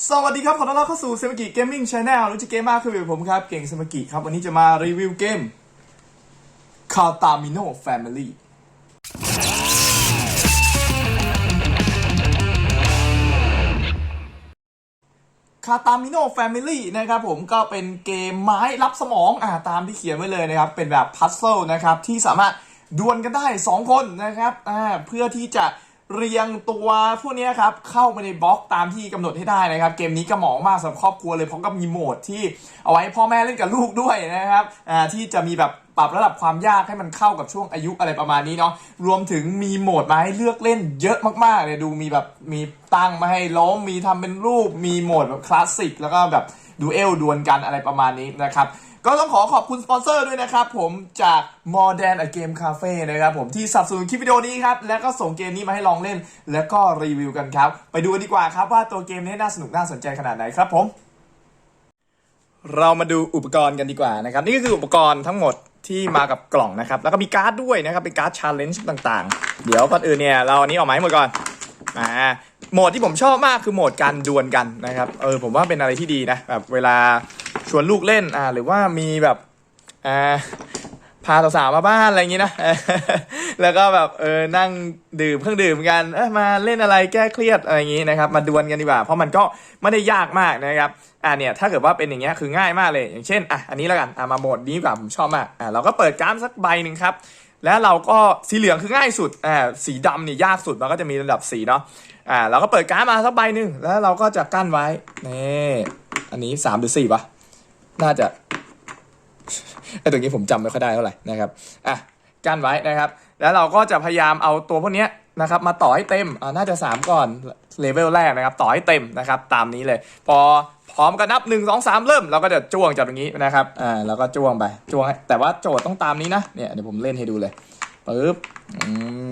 สวัสดีครับ ขอต้อนรับเข้าสู่เซมกิเกมมิ่งชาแนลรู้จักเกมมากคือผมครับ เก่งเซมกิครับ วันนี้จะมารีวิวเกมคาตามิโนแฟมิลี่คาตามิโนแฟมิลี่นะครับผมก็เป็นเกมไม้รับสมองอ่าตามที่เขียนไว้เลยนะครับ เป็นแบบพัซเซิลนะครับ ที่สามารถดวลกันได้ 2 คนนะครับอ่าเพื่อที่จะ เรียงตัวพวกนี้ครับเข้าไปในบล็อกตามที่กำหนดให้ได้นะครับ เกมนี้กระหมองมากสำหรับครอบครัวเลยเพราะก็มีโหมดที่เอาไว้พ่อแม่เล่นกับลูกด้วยนะครับที่จะมีแบบปรับระดับความยากให้มันเข้ากับช่วงอายุอะไรประมาณนี้เนาะรวมถึงมีโหมดมาให้เลือกเล่นเยอะมากๆเลยดูมีแบบมีตั้งมาให้ล้มมีทำเป็นรูป มีโหมดแบบคลาสสิกแล้วก็แบบ ดูเอลดวลกันอะไรประมาณนี้นะครับก็ต้องขอขอบคุณสปอนเซอร์ด้วยนะครับผมจาก More Than a Game Cafe นะครับผมที่สนับสนุนคลิปวิดีโอนี้ครับ แล้วก็ส่งเกมนี้มาให้ลองเล่น แล้วก็รีวิวกันครับ ไปดูกันดีกว่าครับว่าตัวเกมนี้น่าสนุกน่าสนใจขนาดไหนครับผม เรามาดูอุปกรณ์กันดีกว่านะครับ นี่ก็คืออุปกรณ์ทั้งหมดที่มากับกล่องนะครับ แล้วก็มีการ์ดด้วยนะครับเป็นการ์ดชาร์เลนจ์ต่างๆ เดี๋ยวก่อนอื่นเนี่ยเราอันนี้ออกมาให้หมดก่อนอ่า โหมดที่ผมชอบมากคือโหมดการดวลกันนะครับ เออผมว่าเป็นอะไรที่ดีนะแบบเวลาชวนลูกเล่นอ่าหรือว่ามีแบบอ่าพาสาวๆมาบ้านอะไรอย่างงี้นะ แล้วก็แบบเออนั่งดื่มเครื่องดื่มกันเออมาเล่นอะไรแก้เครียดอะไรอย่างงี้นะครับ มาดวลกันดีกว่า เพราะมันก็ไม่ได้ยากมากนะครับ อ่าเนี่ยถ้าเกิดว่าเป็นอย่างเงี้ยคือง่ายมากเลย อย่างเช่นอะอันนี้แล้วกันอะมาโหมดนี้กว่าผมชอบมากอะเราก็เปิดการ์ดสักใบหนึ่งครับ แล้วเราก็สีเหลืองคือง่ายสุดอ่าสีดำเนี่ยยากสุดมันก็จะมีระดับสีเนาะ อ่าเราก็เปิดการ์ดมาสักใบหนึ่งแล้วเราก็จะกั้นไว้นี่อันนี้สามหรือสี่ปะน่าจะไอ้ตรงนี้ผมจำไม่ค่อยได้เท่าไหร่นะครับอะกั้นไว้นะครับ แล้วเราก็จะพยายามเอาตัวพวกเนี้ยนะครับมาต่อให้เต็มอ่าน่าจะ 3 ก่อนเลเวลแรกนะครับ ต่อให้เต็มนะครับ ตามนี้เลย พอพร้อมกันนับ 1 2 3 เริ่ม เราก็จะจ้วงจากตรงนี้นะครับอ่าแล้วก็จ้วงไปจ้วงแต่ว่าโจทย์ต้องตามนี้นะเนี่ยเดี๋ยวผมเล่นให้ดูเลยปึ๊บอืม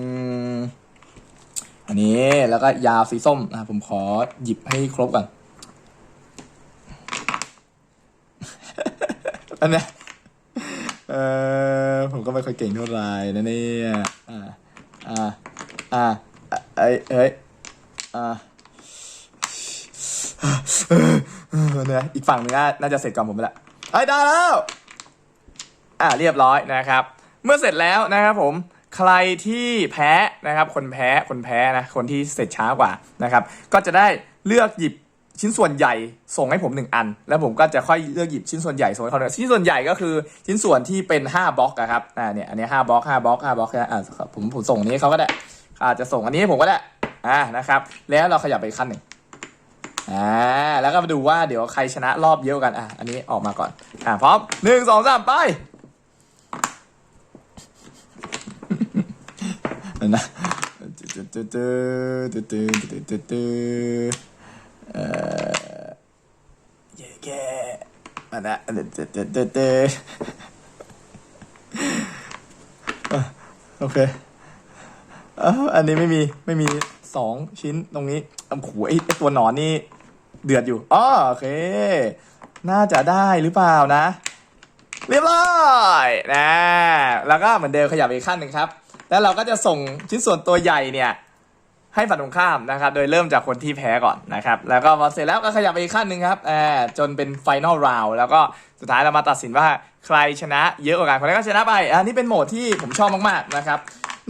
อันนี้แล้วก็ยาวสีส้มอะผมขอหยิบให้ครบก่อนอันนี้เออผมก็ไม่ค่อยเก่งเท่าไหร่นะเนี่ยอ่าอ่าอ่าเอ้ยเอ้ยอ่าเนี่ยอีกฝั่งหนึงน่าจะเสร็จก่อนผมไปละเอ้ยได้แล้ว อ่าเรียบร้อยนะครับ เมื่อเสร็จแล้วนะครับผม ใครที่แพ้นะครับ คนแพ้คนแพ้นะคนที่เสร็จช้ากว่านะครับ ก็จะได้เลือกหยิบชิ้นส่วนใหญ่ส่งให้ผมหนึ่งอัน แล้วผมก็จะค่อยเลือกหยิบชิ้นส่วนใหญ่ส่งให้เขาหนึ่งชิ้นส่วนใหญ่ก็คือชิ้นส่วนที่เป็น5บล็อกอะครับอ่าเนี่ยอันนี้5บล็อก5บล็อก5บล็อกนะอ่าผมผมส่งนี้เขาก็ได้อาจจะส่งอันนี้ให้ผมก็ได้อ่านะครับ แล้วเราขยับไปขั้นหนึ่งอ่าแล้วก็มาดูว่าเดี๋ยวใครชนะรอบเยอะกันอะอันนี้ออกมาก่อนอ่าพร้อมหนึ่งสองสามไป เดี๋ยวนะตึ๊ดตึ๊ดตึ๊ดตึ๊ดตึ๊ดตึ๊ดตึ๊ดเอ่อเย้แกมาละตึ๊ดตึ๊ดตึ๊ดตึ๊ดตึ๊ดโอเคอันนี้ไม่มีไม่มีสองชิ้นตรงนี้โอ้โหไอ้ไอตัวหนอนนี่เดือดอยู่อ๋อโอเค น่าจะได้หรือเปล่านะ เรียบร้อยนะ แล้วก็เหมือนเดิมขยับไปอีกขั้นหนึ่งครับ แล้วเราก็จะส่งชิ้นส่วนตัวใหญ่เนี่ยให้ฝั่งตรงข้ามนะครับ โดยเริ่มจากคนที่แพ้ก่อนนะครับ แล้วก็พอเสร็จแล้วก็ขยับไปอีกขั้นหนึ่งครับอ่าจนเป็นไฟนอลราวแล้วก็สุดท้ายเรามาตัดสินว่าใครชนะเยอะกว่ากันคนนั้นก็ชนะไป อันนี้เป็นโหมดที่ผมชอบมากๆนะครับ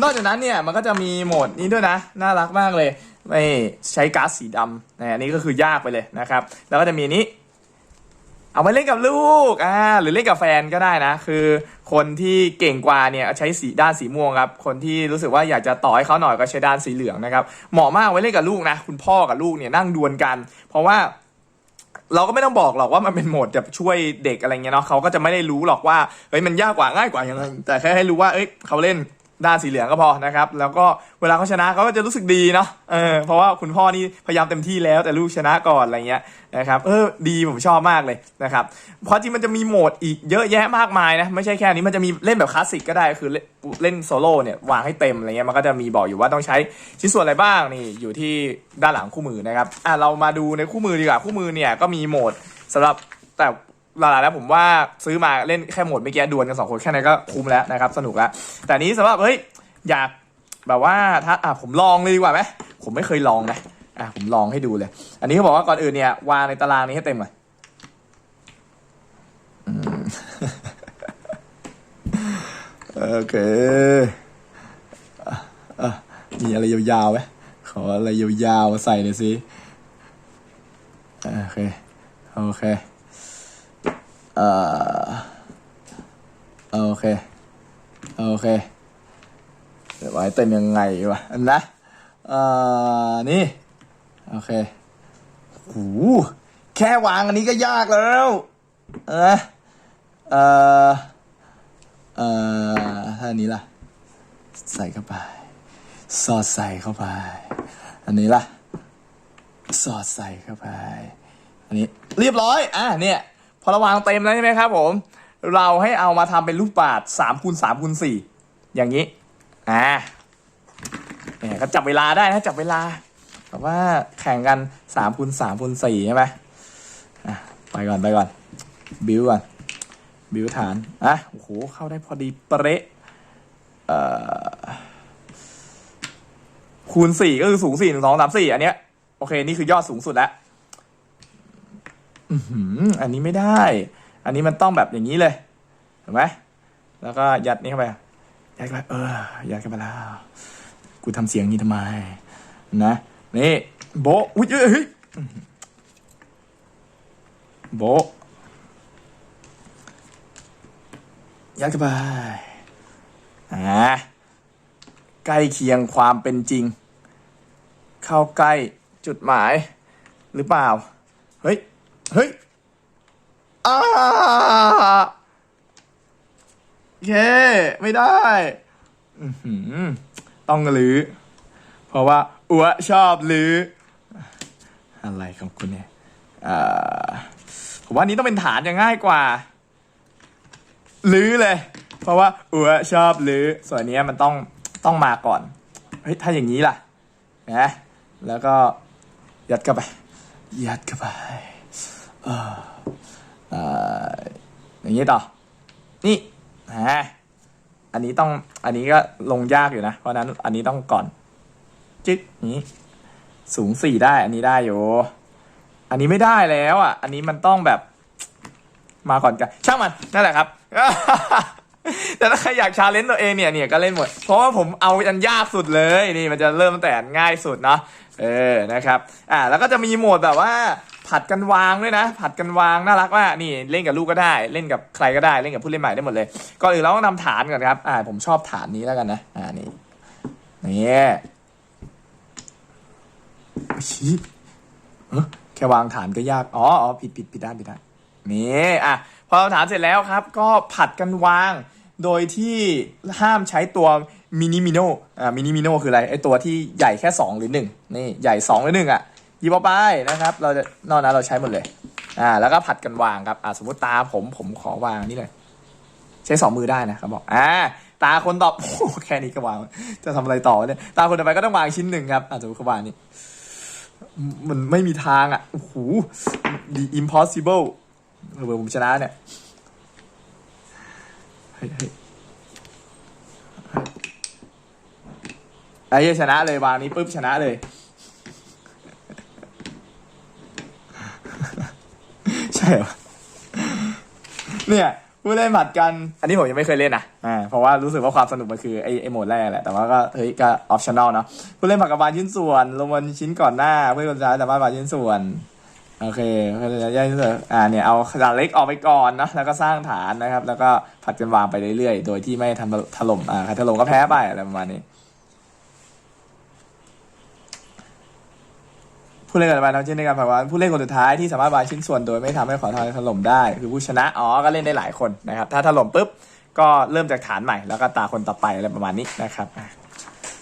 นอกจากนั้นเนี่ยมันก็จะมีโหมดนี้ด้วยนะ น่ารักมากเลยไม่ใช้ก๊าซสีดำนะอันนี้ก็คือยากไปเลยนะครับ แล้วก็จะมีนี้ เอาไปเล่นกับลูกอ่าหรือเล่นกับแฟนก็ได้นะ คือ คนที่เก่งกว่าเนี่ยใช้สีด้านสีม่วงครับ คนที่รู้สึกว่าอยากจะต่อให้เขาหน่อยก็ใช้ด้านสีเหลืองนะครับ เหมาะมากไว้เล่นกับลูกนะ คุณพ่อกับลูกเนี่ยนั่งดวลกัน เพราะว่าเราก็ไม่ต้องบอกหรอกว่ามันเป็นโหมดจะช่วยเด็กอะไรเงี้ยเนาะเขาก็จะไม่ได้รู้หรอกว่าเฮ้ยมันยากกว่าง่ายกว่ายังไงแต่แค่ให้รู้ว่าเอ้ยเขาเล่น ด้านสีเหลืองก็พอนะครับ แล้วก็เวลาเขาชนะเขาก็จะรู้สึกดีเนาะเออเพราะว่าคุณพ่อนี่พยายามเต็มที่แล้วแต่ลูกชนะก่อนอะไรเงี้ยนะครับเออดีผมชอบมากเลยนะครับเพราะจริงมันจะมีโหมดอีกเยอะแยะมากมายนะไม่ใช่แค่นี้มันจะมีเล่นแบบคลาสสิกก็ได้คือเล่นเล่นโซโล่เนี่ยวางให้เต็มอะไรเงี้ยมันก็จะมีบอกอยู่ว่าต้องใช้ชิ้นส่วนอะไรบ้างนี่อยู่ที่ด้านหลังคู่มือนะครับอะเรามาดูในคู่มือดีกว่าคู่มือเนี่ยก็มีโหมดสำหรับแต่ หลักๆแล้วผมว่าซื้อมาเล่นแค่โหมดเมื่อกี้ดวลกันสองคนแค่นั้นก็คุ้มแล้วนะครับสนุกแล้ว แต่นี้สำหรับเฮ้ยอยากแบบว่าถ้าอะผมลองเลยดีกว่าไหมผมไม่เคยลองนะอะผมลองให้ดูเลย อันนี้เขาบอกว่าก่อนอื่นเนี่ยวางในตารางนี้ให้เต็มก่อนอืมโอเคอะอะมีอะไรยาวๆไหมขออะไรยาวๆใส่หน่อยสิอะโอเค โอเค เอ่อโอเค โอเคเดี๋ยวไว้เต็มยังไงวะนะเอ่อนี่ โอเคหูแค่วางอันนี้ก็ยากแล้ว เออเออเออถ้าอันนี้ล่ะ ใส่เข้าไป สอดใส่เข้าไป อันนี้ล่ะ สอดใส่เข้าไป อันนี้ เรียบร้อย อะเนี่ย พอเราวางเต็มแล้วใช่ไหมครับผม เราให้เอามาทำเป็นลูกบาศสามคูณสามคูณสี่อย่างนี้ อ่าเนี่ยก็จับเวลาได้นะจับเวลาแต่ว่าแข่งกันสามคูณสามคูณสี่ใช่ไหมอะไปก่อนไปก่อน บิวก่อน บิวฐาน อะ โอ้โห เข้าได้พอดีเป๊ะเอ่อคูณสี่ก็คือสูงสี่หนึ่งสองสามสี่อันเนี้ย โอเค นี่คือยอดสูงสุดแล้ว อันนี้ไม่ได้ อันนี้มันต้องแบบอย่างนี้เลยเห็นไหมแล้วก็ยัดนี่เข้าไป ยัดเข้าไป เออ ยัดเข้าไปแล้ว กูทำเสียงนี้ทำไม นะ นี่ โบอุ้ยเฮ้ยโบยัดเข้าไป อ่า ใกล้เคียงความเป็นจริง เข้าใกล้จุดหมาย หรือเปล่า เฮ้ย เฮ้ยอ้าเคไม่ได้ต้องลือเพราะว่าอัวชอบลืออะไรของคุณเนี่ยอ่าผมว่านี้ต้องเป็นฐานจะง่ายกว่า ลื้อเลย เพราะว่าอัวชอบลื้อส่วนนี้มันต้องต้องมาก่อนเฮ้ยถ้าอย่างนี้ล่ะนะแล้วก็ยัดเข้าไปยัดเข้าไป ออเออย่างนี้ต่อ นี่ฮะอันนี้ต้อง อันนี้ก็ลงยากอยู่นะ เพราะนั้นอันนี้ต้องก่อนจึ๊กนี้ สูงสี่ได้ อันนี้ได้อยู่ อันนี้ไม่ได้แล้วอะ อันนี้มันต้องแบบ มาก่อนกัน ช่างมัน นั่นแหละครับ แต่ถ้าใครอยากชาเลนจ์ตัวเองเนี่ยเนี่ยก็เล่นหมด เพราะว่าผมเอาอันยากสุดเลย นี่มันจะเริ่มตั้งแต่ง่ายสุดเนาะ เออ นะครับ อ่า แล้วก็จะมีโหมดแบบว่า ผัดกันวางด้วยนะ ผัดกันวางน่ารักมากนี่เล่นกับลูกก็ได้เล่นกับใครก็ได้เล่นกับผู้เล่นใหม่ได้หมดเลยก่อนอื่นเราต้องนำฐานก่อนครับอ่าผมชอบฐานนี้แล้วกันนะอ่านี่นี่ชี้แค่วางฐานก็ยากอ๋ออ๋อผิดผิดผิดด้านผิดด้านนี่อะพอเราฐานเสร็จแล้วครับ ก็ผัดกันวาง โดยที่ห้ามใช้ตัวมินิมิโนอ่ามินิมิโนคืออะไรไอตัวที่ใหญ่แค่ 2 หรือ 1 นี่ใหญ่ 2 หรือ1อะ หยิบเอาไปนะครับ เราจะนอกนั้นเราใช้หมดเลย อ่า แล้วก็ผัดกันวางครับ อ่า สมมติตาผมผมขอวางนี่เลย ใช้สองมือได้นะครับบอก อ่า ตาคนตอบโอ้แค่นี้ก็วาง จะทำอะไรต่อเนี่ย ตาคนต่อไปก็ต้องวางชิ้นหนึ่งครับอาจจะเขาวางนี่ มันไม่มีทางอะ โอ้โห the impossible เบออผมชนะเนี่ยเฮ้ยเฮ้ยเฮ้ยไอ้ชนะเลยวางนี้ปุ๊บชนะเลย ใช่เหรอเนี่ยผู้เล่นผัดกัน อันนี้ผมยังไม่เคยเล่นนะอ่าเพราะว่ารู้สึกว่าความสนุกมันคือไอ้ไอ้โหมดแรกแหละแต่ว่าก็เฮ้ยก็ออปชั่นอลเนาะผู้เล่นผัดกับบางชิ้นส่วนลงบนชิ้นก่อนหน้าเพื่อคนสุดท้ายสามารถบางชิ้นส่วนโอเคเพื่อจะย่อยที่สุดอ่าเนี่ยเอาขนาดเล็กออกไปก่อนเนาะแล้วก็สร้างฐานนะครับ แล้วก็ผัดกันวางไปเรื่อยๆ โดยที่ไม่ทำถล่มอ่าใครถล่มก็แพ้ไปอะไรประมาณนี้ ผู้เล่นกับไปทำเช่นในการผัดวางผู้เล่นคนสุดท้ายที่สามารถวางชิ้นส่วนโดยไม่ทำให้ขอทานถล่มได้ คือผู้ชนะอ๋อก็เล่นได้หลายคนนะครับ ถ้าถล่มปุ๊บก็เริ่มจากฐานใหม่ แล้วก็ตาคนต่อไปอะไรประมาณนี้นะครับ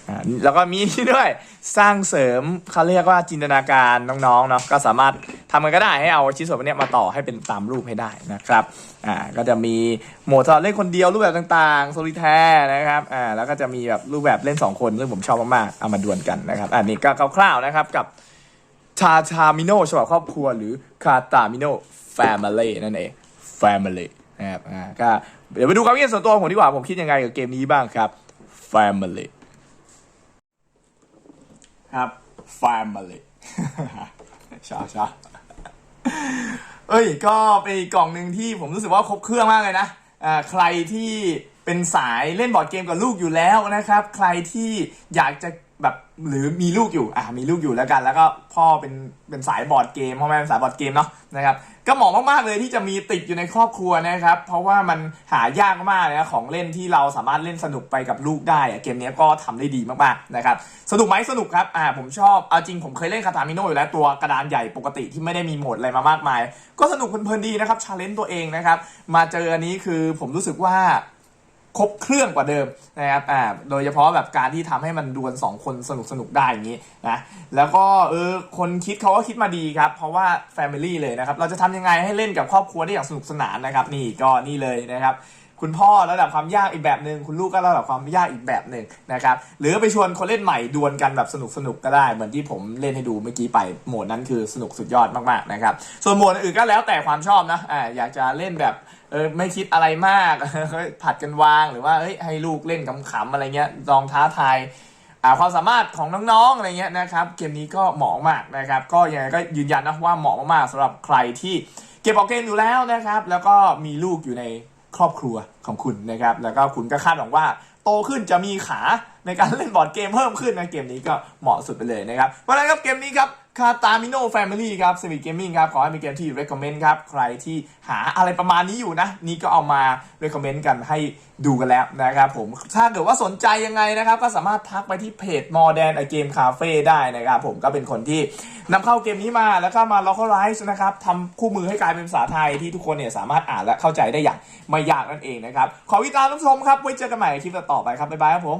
อ่าแล้วก็มีนี่ด้วยสร้างเสริมเขาเรียกว่าจินตนาการน้องๆเนาะก็สามารถทำกันก็ได้ให้เอาชิ้นส่วนพวกนี้มาต่อให้เป็นตามรูปให้ได้นะครับอ่าก็จะมีโหมดสำหรับเล่นคนเดียวรูปแบบต่างๆโซลิแทนะครับอ่าแล้วก็จะมีแบบรูปแบบเล่นสองคนซึ่งผมชอบมากๆเอามาดวลกันนะครับอันนี้ก็คร่าวๆนะครับกับ ชาชามิโนฉบับครอบครัวหรือคาตามิโนแฟมิลี่นั่นเองแฟมิลี่นะครับอ่าก็เดี๋ยวไปดูความคิดเห็นส่วนตัวของผมดีกว่า ผมคิดยังไงกับเกมนี้บ้างครับ Family ครับ Family ชอบชอบเอ้ย ก็เป็นกกล่องหนึ่งที่ผมรู้สึกว่าครบเครื่องมากเลยนะอ่าใครที่เป็นสายเล่นบอร์ดเกมกับลูกอยู่แล้วนะครับ ใครที่อยากจะ แบบหรือมีลูกอยู่อ่ามีลูกอยู่แล้วกัน แล้วก็พ่อเป็นเป็นสายบอร์ดเกมพ่อแม่เป็นสายบอร์ดเกมเนาะนะครับก็เหมาะมากๆเลยที่จะมีติดอยู่ในครอบครัวนะครับ เพราะว่ามันหายากมากนะของเล่นที่เราสามารถเล่นสนุกไปกับลูกได้อะเกมนี้ก็ทำได้ดีมากๆนะครับสนุกไหมสนุกครับอ่าผมชอบเอาจริงผมเคยเล่นคาตามิโนอยู่แล้วตัวกระดานใหญ่ปกติที่ไม่ได้มีโหมดอะไรมามากมาย ก็สนุกเพลินๆดีนะครับชาเลนจ์ตัวเองนะครับมาเจออันนี้คือผมรู้สึกว่า ครบเครื่องกว่าเดิมนะครับอ่าโดยเฉพาะแบบการที่ทำให้มันดวลสองคนสนุกสนุกได้อย่างนี้นะแล้วก็เออคนคิดเขาก็คิดมาดีครับ เพราะว่า Family เลยนะครับ เราจะทำยังไงให้เล่นกับครอบครัวได้อย่างสนุกสนานนะครับ นี่ก็นี่เลยนะครับคุณพ่อระดับความยากอีกแบบหนึ่งคุณลูกก็ระดับความยากอีกแบบหนึ่งนะครับหรือไปชวนคนเล่นใหม่ดวลกันแบบสนุกสนุกก็ได้ เหมือนที่ผมเล่นให้ดูเมื่อกี้ไปโหมดนั้นคือสนุกสุดยอดมากๆนะครับส่วนโหมดอื่นก็แล้วแต่ความชอบนะอ่าอยากจะเล่นแบบ เออไม่คิดอะไรมากผัดกันวางหรือว่าเฮ้ยให้ลูกเล่นขำๆอะไรเงี้ยลองท้าทายความสามารถของน้องๆอะไรเงี้ยนะครับ เกมนี้ก็เหมาะมากนะครับ ก็ยังไงก็ยืนยันนะว่าเหมาะมากๆสำหรับใครที่เก็บออกเกมอยู่แล้วนะครับ แล้วก็มีลูกอยู่ในครอบครัวของคุณนะครับ แล้วก็คุณก็คาดหวังว่าโตขึ้นจะมีขาในการเล่นบอร์ดเกมเพิ่มขึ้นนะเกมนี้ก็เหมาะสุดไปเลยนะครับเพราะนั้นครับเกมนี้ครับ คาตามิโนแฟมิลี่ครับ Civic Gaming ครับ ขอให้เป็นเกมที่ recommend ครับ ใครที่หาอะไรประมาณนี้อยู่นะ นี่ก็เอามา recommend กันให้ดูกันแล้วนะครับผม ถ้าเกิดว่าสนใจยังไงนะครับ ก็สามารถทักไปที่เพจ Modern a Game Cafe ได้นะครับผมก็เป็นคนที่นำเข้าเกมนี้มาแล้วก็มา localize นะครับทำคู่มือให้กลายเป็นภาษาไทยที่ทุกคนเนี่ยสามารถอ่านและเข้าใจได้อย่างไม่ยากนั่นเองนะครับ ขอวิจารณ์รับชมครับ ไว้เจอกันใหม่คลิปต่อไปครับบ๊ายบายครับผม